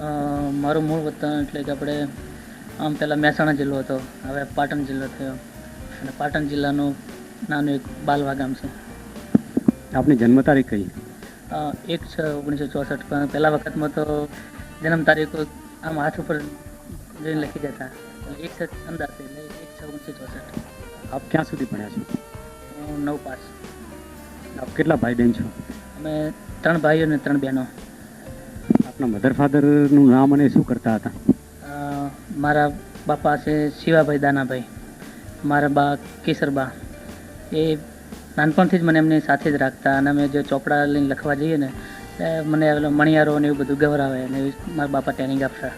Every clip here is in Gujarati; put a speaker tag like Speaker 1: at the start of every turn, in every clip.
Speaker 1: મારું મૂળ વતન એટલે કે આપણે આમ પહેલાં મહેસાણા જિલ્લો હતો હવે પાટણ જિલ્લો થયો. અને પાટણ જિલ્લાનું નાનું એક બાલવા ગામ છે.
Speaker 2: આપની જન્મ તારીખ કઈ?
Speaker 1: એક છ ઓગણીસો ચોસઠ પણ પહેલા વખતમાં તો જન્મ તારીખ આમ હાથ ઉપર જોઈને લખી જતા એક છ અંદાજ એટલે એક છ ઓગણીસો ચોસઠ.
Speaker 2: આપ ક્યાં સુધી ભણ્યા છો?
Speaker 1: હું નવ પાસ.
Speaker 2: આપ કેટલા ભાઈ બહેન છો?
Speaker 1: અમે ત્રણ ભાઈઓ અને ત્રણ બહેનો.
Speaker 2: આપના મધર ફાધરનું નામ અને શું કરતા હતા?
Speaker 1: મારા બાપા છે શિવાભાઈ દાનાભાઈ. મારા બા કેસરબા એ નાનપણથી જ મને એમની સાથે જ રાખતા અને અમે જે ચોપડા લઈને લખવા જઈએ ને મને મણિયારો ને એવું બધું ગવરાવે અને મારા બાપા ટ્રેનિંગ આપતા.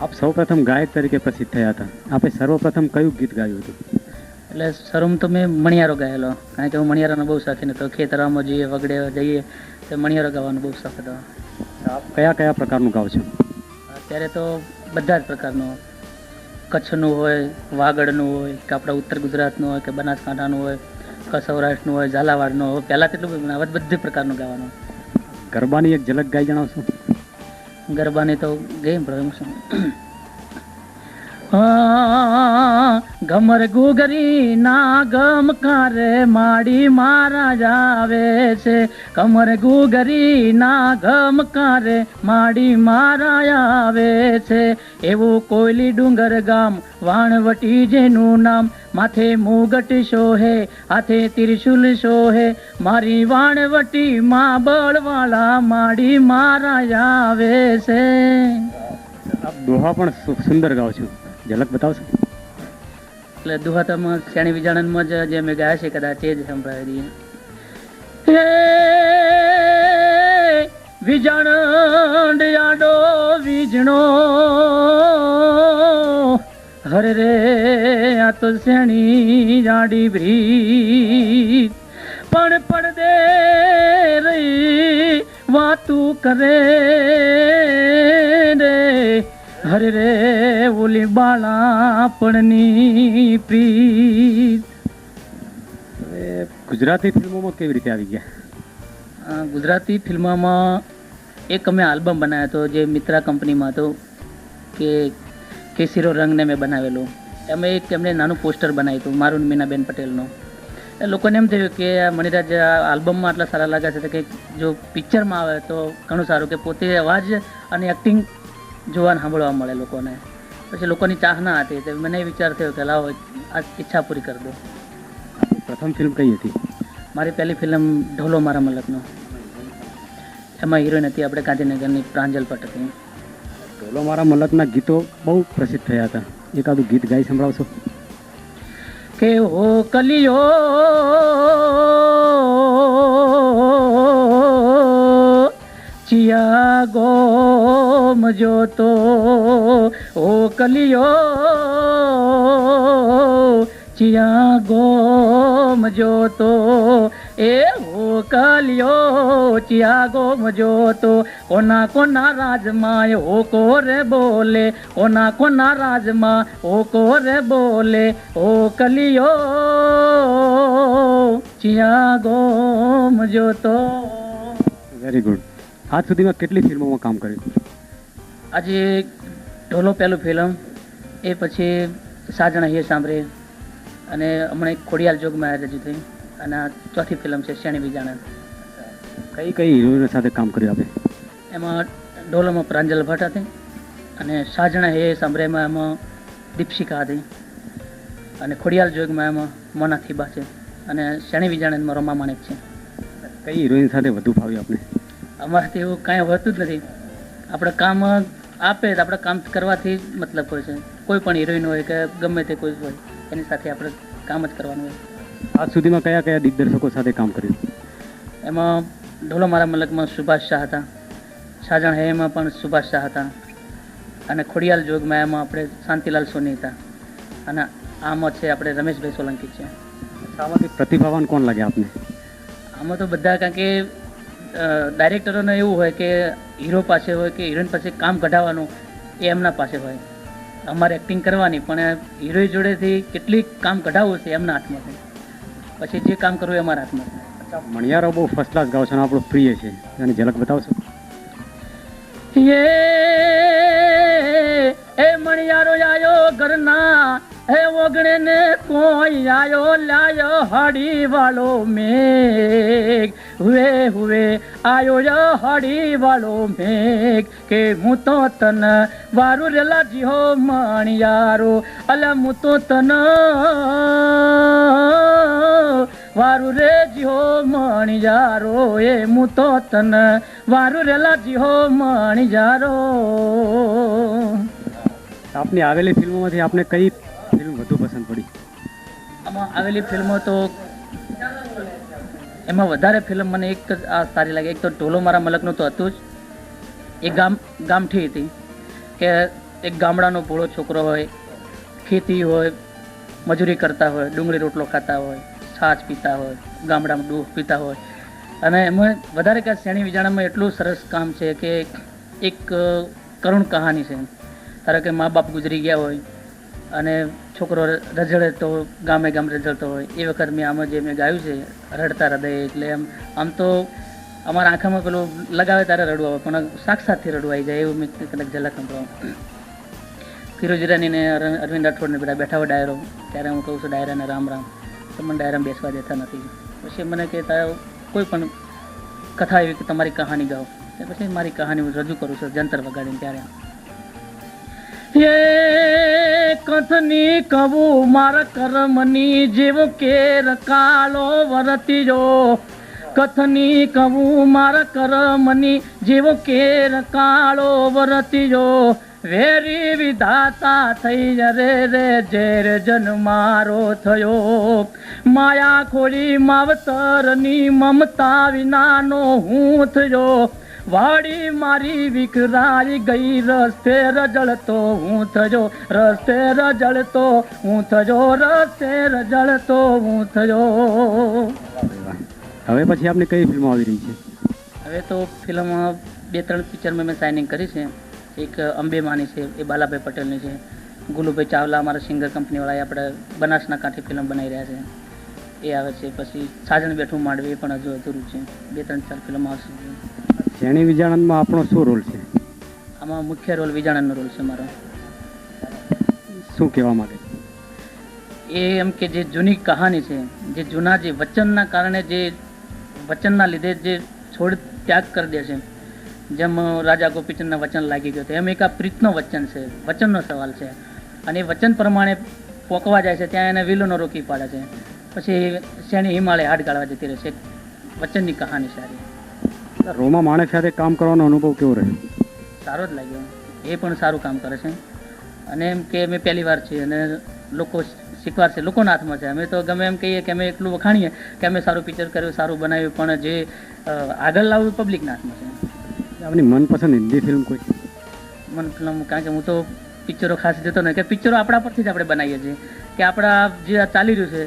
Speaker 2: આપ સૌપ્રથમ ગાયક તરીકે પ્રસિદ્ધ થયા હતા. આપે સર્વપ્રથમ કયું ગીત ગાયું હતું?
Speaker 1: એટલે શરૂમ તો મેં મણિયારો ગાયેલો. કારણ કે હું મણિયારાનો બહુ શોખીન હતો. ખેતરમાં જઈએ વગડે જઈએ તો મણિયારો ગાવાનો બહુ શોખ હતો.
Speaker 2: કયા કયા પ્રકારનું ગાવ છો?
Speaker 1: અત્યારે તો બધા જ પ્રકારનું. કચ્છનું હોય વાગડનું હોય કે આપણા ઉત્તર ગુજરાતનું હોય કે બનાસકાંઠાનું હોય કે સૌરાષ્ટ્રનું હોય ઝાલાવાડનું હોય પહેલાં તેટલું બધું હવે બધી પ્રકારનું ગાવાનું.
Speaker 2: ગરબાની એક ઝલક ગાઈ જણાવશો?
Speaker 1: ગરબાની તો ગેમ પણ શું? હા, ઘમર ગુગરી ના ગમકારે માડી મારા જાવે છે. કમર ગુગરી ના ગમકારે માડી મારા આવે છે. એવું કોયલી ડુંગર ગામ વાણવટી જેનું નામ. માથે મુગટ શોહે હાથે ત્રિશુલ શોહે મારી વાણવટી માં બળવાળા માડી મારા આવે છે.
Speaker 2: દોહા પણ સુંદર ગાવ છું. ઝલક બતાવશો?
Speaker 1: એટલે દુહાતામાં શેણી વિજાણનમાં જ જે મેં ગાયા છે કદાચ એ જ સંભળાવી દઈએ વિજાણ આડો વીજણો, હરે રે, આ તો શેણી જાડી ભ્રી પણ પડદે રહી વાતું કરે રે. હરે રે ઓલી બાળાપણની પ્રીત.
Speaker 2: હવે ગુજરાતી ફિલ્મોમાં કેવી રીતે આવી ગયા?
Speaker 1: ગુજરાતી ફિલ્મોમાં એક અમે આલ્બમ બનાવ્યો હતો જે મિત્રા કંપનીમાં હતો કે કેસીરો રંગને મેં બનાવેલું. એમાં એક એમને નાનું પોસ્ટર બનાવ્યું હતું મારું મીનાબેન પટેલનું. એ લોકોને એમ થયું કે આ મણિરાજ આલ્બમમાં આટલા સારા લાગે છે કે જો પિક્ચરમાં આવે તો ઘણું સારું કે પોતે અવાજ અને એક્ટિંગ જોવા સાંભળવા મળે લોકોને. પછી લોકોની ચાહના હતી તો મને વિચાર થયો કે લાવો આ ઈચ્છા પૂરી કરી દો.
Speaker 2: પ્રથમ ફિલ્મ કઈ હતી?
Speaker 1: મારી પહેલી ફિલ્મ ઢોલો મારા મલકનો. એમાં હિરોઈન હતી આપણે ગાંધીનગરની પ્રાંજલ ભટ્ટ હતી
Speaker 2: ઢોલો મારા મલકના ગીતો બહુ પ્રસિદ્ધ થયા હતા. એકાદું ગીત ગાઈ સંભળાવશો?
Speaker 1: કે હો કલિયો ચિયા ગોમ જોતો ઓ કલિયો ચિયા ગોમ જોતો એ હો કલિયો ચિયા ગોમ જોતો કોના કોના રાજમાં હો કોરે બોલે કોના કોના રાજમાં હો કોરે બોલે ઓ કલિયો ચિયા ગોમ જોતો
Speaker 2: વેરી ગુડ આજ સુધીમાં કેટલી ફિલ્મોમાં કામ કર્યું
Speaker 1: આજે ઢોલો પહેલું ફિલ્મ એ પછી સાજણા હિયર સાંભળે અને હમણાં એક ખોડિયાલ જોગમાં રજૂ થઈ. અને આ ચોથી ફિલ્મ છે શેણી બીજાણા
Speaker 2: કઈ કઈ હિરોઈનો સાથે કામ કર્યું આપે?
Speaker 1: એમાં ઢોલોમાં પ્રાંજલ ભટ્ટ હતી અને સાજણા હે સાંભળેમાં એમાં દીપશિકા હતી. અને ખોડિયાલ જોગમાં એમાં મોના થીબા છે. અને શેણી વિજાણનમાં રમા માણેક છે.
Speaker 2: કઈ હિરોઈન સાથે વધુ ફાવ્યું આપણે
Speaker 1: અમારાથી એવું કાંઈ હોતું જ નથી. આપણે કામ આપે તો આપણે કામ કરવાથી જ મતલબ હોય છે. કોઈ પણ હિરોઈન હોય કે ગમે તે કોઈ હોય એની સાથે આપણે કામ જ કરવાનું હોય.
Speaker 2: આજ સુધીમાં કયા કયા દિગ્દર્શકો સાથે કામ કર્યું?
Speaker 1: એમાં ઢોલો મારા મલકમાં સુભાષ શાહ હતા સાજણ હેમાં પણ સુભાષ શાહ હતા અને ખોડિયાલ જોગમાં એમાં આપણે શાંતિલાલ સોની હતા અને આમાં છે આપણે રમેશભાઈ સોલંકી છે.
Speaker 2: આમાંથી પ્રતિભાવાન કોણ લાગે આપને?
Speaker 1: આમાં તો બધા કારણ કે ડાયરેક્ટરોને એવું હોય કે હીરો પાસે હોય કે હિરોઈન પાસે કામ કઢાવવાનું એ એમના પાસે હોય. અમારે એક્ટિંગ કરવાની પણ હીરોઈ જોડેથી કેટલી કામ કઢાવવું છે એમના હાથમાંથી. પછી જે કામ કરવું એ અમારા હાથમાં
Speaker 2: મણિયારો બહુ ફર્સ્ટ ક્લાસ ગાવ છે આપણું પ્રિય છે. એની ઝલક બતાવશો?
Speaker 1: એ મણિયારો આયો ઘરના હે ઓગણે ને કોઈ આયો લાયો હડી વાળો મેઘ. હુએ હુએ, આયો હડી વાળો મેઘ કે હું તો તન વારું રેલા જીહો મણિયારો. અલા હું તો તન વારું રે જીહો મણિયારો. એ હું તો તન વારું રેલા જીહો મણિયારો.
Speaker 2: આપની આવેલી ફિલ્મોમાંથી આપને કઈ વધુ પસંદ પડી?
Speaker 1: આમાં આવેલી ફિલ્મો તો એમાં વધારે ફિલ્મ મને એક જ, આ સારી લાગી. એક તો ઢોલો મારા મલકનું તો હતું જ. એ ગામ, ગામઠી હતી. કે એક ગામડાનો ભોળો છોકરો હોય, ખેતી હોય, મજૂરી કરતા હોય, ડુંગળી રોટલો ખાતા હોય, છાશ પીતા હોય, ગામડામાં દૂધ પીતા હોય. અને એમાં વધારે કે શ્રેણી વિજાણામાં એટલું સરસ કામ છે કે એક કરુણ કહાની છે. ધારો કે મા બાપ ગુજરી ગયા હોય અને છોકરો રઝળે તો ગામે ગામ રઝળતો હોય. એ વખત મેં આમાં જે મેં ગાયું છે, રડતા હૃદય એટલે એમ, આમ તો અમારા આંખામાં પેલું લગાવે ત્યારે રડવું આવે, પણ સાક્ષાતથી રડવું આવી જાય એવું મેં કદાચ ઝલક સંભળાવું ફિરોજ રાનીને અર- અરવિંદ રાઠોડને બધા બેઠા હોય ડાયરો, ત્યારે હું કહું છું ડાયરાને રામ રામ. તો મને ડાયરામાં બેસવા દેતા નથી. પછી મને કે તારો કોઈ પણ કથા એવી કે તમારી કહાની ગાઓ. પછી મારી કહાની હું રજૂ કરું છું, જંતર વગાડીને ત્યારે. એ કથની કવું મારા કર્મની જેવો કે કાળો વરતીજો. કથની કવું મારા કર્મની જેવો કે રકાળો વરતીજો. વેરી વિધાતા થઈ રે રે ઝેર જન મારો થયો. માયા ખોલી માવતરની મમતા વિનાનો હું થયો. વાડી મારી વિખરાઈ ગઈ રસ્તે રજળતો હું થયો રસ્તે રજળતો હું થયો રસ્તે રજળતો હું થયો.
Speaker 2: હવે પછી આપને કઈ ફિલ્મો આવી રહી છે?
Speaker 1: હવે તો ફિલ્મ બે ત્રણ પિક્ચરમાં મેં સાઇનિંગ કરી છે. એક અંબે માની છે એ બાલાભાઈ પટેલની છે. ગુલુભાઈ ચાવલા અમારા સિંગર કંપનીવાળાએ આપણે બનાસના કાંઠે ફિલ્મ બનાવી રહ્યા છે. એ આવે છે. પછી સાજણ બેઠું માંડવી એ પણ હજુ અધૂરું છે. બે ત્રણ ચાર ફિલ્મ આવશે.
Speaker 2: શેણી વિજાણનમાં આપણો શું રોલ છે?
Speaker 1: આમાં મુખ્ય રોલ વિજાણનનો રોલ છે મારો.
Speaker 2: શું કહેવા માંગે
Speaker 1: એ એમ કે જે જૂની કહાની છે જે જૂના જે વચનના કારણે જે વચનના લીધે જે છોડ ત્યાગ કરી દે છે જેમ રાજા ગોપીચંદના વચન લાગી ગયો એમ એક આ પ્રીતનો વચન છે વચનનો સવાલ છે. અને એ વચન પ્રમાણે પોકવા જાય છે ત્યાં એને વિલોનો રોકી પાડે છે. પછી શેણી હિમાલય હાડ ગાળવા જતી રહે છે. વચનની કહાની સારી
Speaker 2: રોમા માણેક સાથે કામ કરવાનો અનુભવ કેવો રહ્યો?
Speaker 1: સારો જ લાગ્યો. એ પણ સારું કામ કરે છે. અને એમ કે મેં પહેલી વાર છીએ અને લોકો શીખવાડશે છે લોકોના હાથમાં છે. અમે તો ગમે એમ કહીએ કે અમે એટલું વખાણીએ કે અમે સારું પિક્ચર કર્યું સારું બનાવ્યું પણ જે આગળ લાવવું પબ્લિકના હાથમાં છે.
Speaker 2: આપની મનપસંદ હિન્દી ફિલ્મ કોઈ?
Speaker 1: મન ફિલ્મ કારણ કે હું તો પિક્ચરો ખાસ જતો નથી કે પિક્ચરો આપણા પરથી જ આપણે બનાવીએ છીએ. કે આપણા જે આ ચાલી રહ્યું છે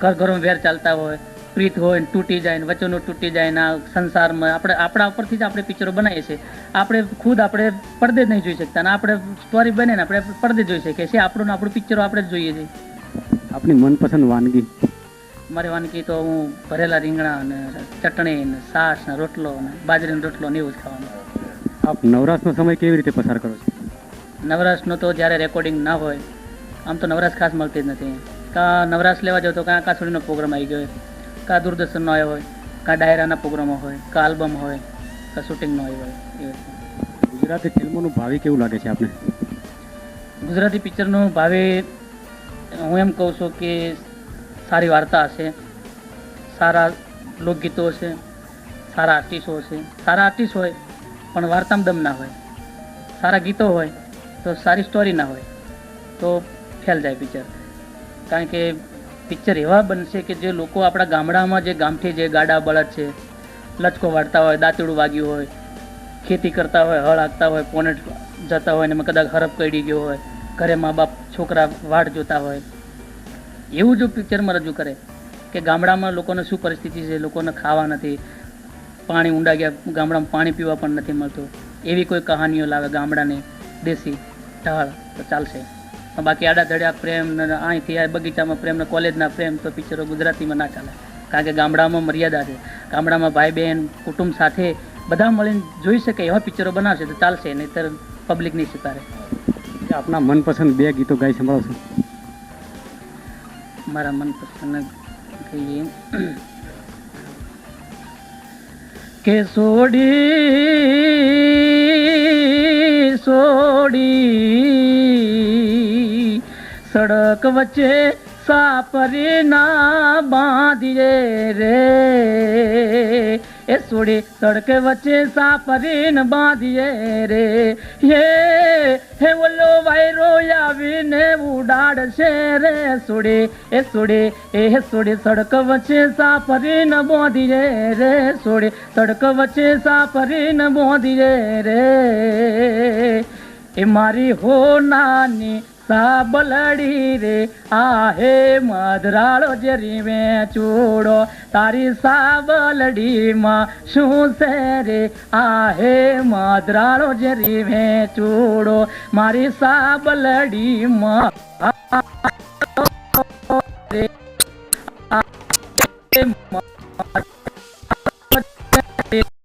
Speaker 1: ઘર ઘરોમાં વેર ચાલતા હોય પ્રીત હોય ને તૂટી જાય ને વચનો તૂટી જાય ને આ સંસારમાં આપણે આપણા ઉપરથી જ આપણે પિક્ચરો બનાવીએ છીએ. આપણે ખુદ આપણે પડદે જ નહીં જોઈ શકતા અને આપણે સ્ટોરી બને ને આપણે પડદે જોઈ શકીએ છીએ. આપણું આપણું પિક્ચરો આપણે જ જોઈએ છીએ.
Speaker 2: આપની મનપસંદ વાનગી?
Speaker 1: મારી વાનગી તો હું ભરેલા રીંગણા અને ચટણી ને છાશ ને રોટલો ને બાજરીનો રોટલો ને એવું જ ખાવાનું.
Speaker 2: આપ નવરાશનો સમય કેવી રીતે પસાર કરો છો?
Speaker 1: નવરાશનો તો જ્યારે રેકોર્ડિંગ ના હોય આમ તો નવરાશ ખાસ મળતી જ નથી. કાં નવરાશ લેવા જાવ તો કાં આકાશવાણીનો પ્રોગ્રામ આવી ગયો કાં દૂરદર્શનનો આવ્યો હોય કાં ડાયરાના પ્રોગ્રામો હોય કાં આલ્બમ હોય કાં શૂટિંગનો આવ્યો હોય એ
Speaker 2: ગુજરાતી ફિલ્મોનું ભાવિ કેવું લાગે છે આપણે
Speaker 1: ગુજરાતી પિક્ચરનું ભાવે હું એમ કહું છું કે સારી વાર્તા હશે સારા લોકગીતો હશે સારા આર્ટિસ્ટો હશે. સારા આર્ટિસ્ટ હોય પણ વાર્તામાં દમ ના હોય. સારા ગીતો હોય તો સારી સ્ટોરી ના હોય. તો ફેલ જાય પિક્ચર. કારણ કે પિક્ચર એવા બનશે કે જે લોકો આપણા ગામડામાં જે ગામઠી જે ગાડા બળદ છે, લચકો વાળતા હોય, દાંતડું વાગ્યું હોય, ખેતી કરતા હોય, હળ હાંકતા હોય પોનેટ જતા હોય ને એમાં કદાચ હરફ કડી ગયો હોય, ઘરે મા બાપ, છોકરા વાટ જોતા હોય. એવું જો પિક્ચરમાં રજૂ કરે કે ગામડામાં લોકોને શું પરિસ્થિતિ છે, લોકોને ખાવા નથી, પાણી ઊંડા ગયા, ગામડામાં પાણી પીવા પણ નથી મળતું. એવી કોઈ કહાનીઓ લાવે ગામડાની, દેશી ઢાળ, તો ચાલશે. બાકી આડા ધડ્યા પ્રેમ ને અહીંથી આ બગીચામાં પ્રેમ ને કોલેજના પ્રેમ તો પિક્ચરો ગુજરાતીમાં ના ચાલે. કારણ કે ગામડામાં મર્યાદા છે. ગામડામાં ભાઈ બહેન કુટુંબ સાથે બધા મળીને જોઈ શકે એવા પિક્ચરો બનાવશે તો ચાલશે નહીંતર પબ્લિક નહીં સ્વીકારે
Speaker 2: આપના મનપસંદ બે ગીતો ગાઈ સંભળાવશો.
Speaker 1: મારા મનપસંદ કહીએ. કે સોડી સોડી. સડક વચ્ચે સાપરી ના બાંધીએ રે. એ સોડી સડક વચ્ચે સાપરીને બાંધીએ રે. હે હે ઓલો વાયરો આવીને ઉડાડશે રે સોડે. એ સોડે એ સોડે સડક વચ્ચે સાપરીને બાંધીએ રે સોડે. સડક વચ્ચે સાપરીને બાંધીએ રે. એ મારી હો નાની સાબલડી રે, આ હે મધરાળો જે રીમે ચૂડો. તારી સાબલડીમાં શું છે રે, આ હે મધરાળો જે રીમે ચૂડો. મારી સાબલડીમાં રે